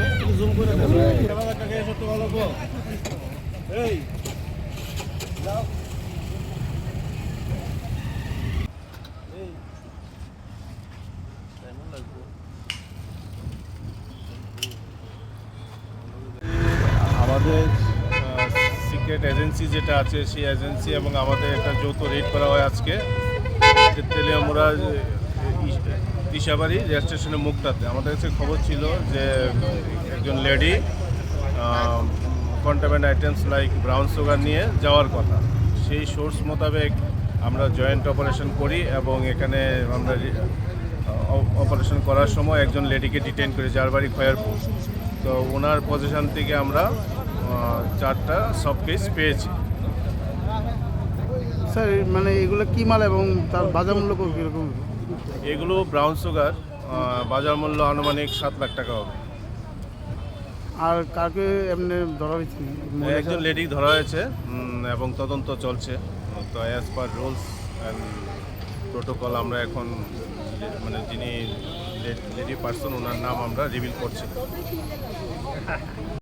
না জুম করে ভালো আমাদের সিক্রেট এজেন্সি যেটা আছে, সেই এজেন্সি এবং আমাদের একটা যৌথ রেড করা হয় আজকে। তেলিয়ামুড়া দিশাবাড়ি রেল স্টেশনের মুক্তাতে আমাদের কাছে খবর ছিল যে একজন lady contaminant items like brown sugar নিয়ে যাওয়ার কথা। সেই সোর্স মোতাবেক আমরা জয়েন্ট অপারেশন করি এবং এখানে আমরা অপারেশন করার সময় একজন লেডিকে ডিটেন করি, যার বাড়ি খয়ারপুর। তো ওনার পজিশন থেকে আমরা চারটা সব কেস পেয়েছি। স্যার মানে এগুলো কী মাল এবং তার বাজার মূল্য কীরকম? এগুলো ব্রাউন সুগার বাজার মূল্য আনুমানিক সাত লাখ টাকা হবে। আর কাকে এমনি ধরা হয়েছে একজন লেডি ধরা হয়েছে এবং তদন্ত চলছে। তো as per rules and protocol আমরা এখন মানে যিনি লেডি পার্সন ওনার নাম আমরা রিভিল করছি।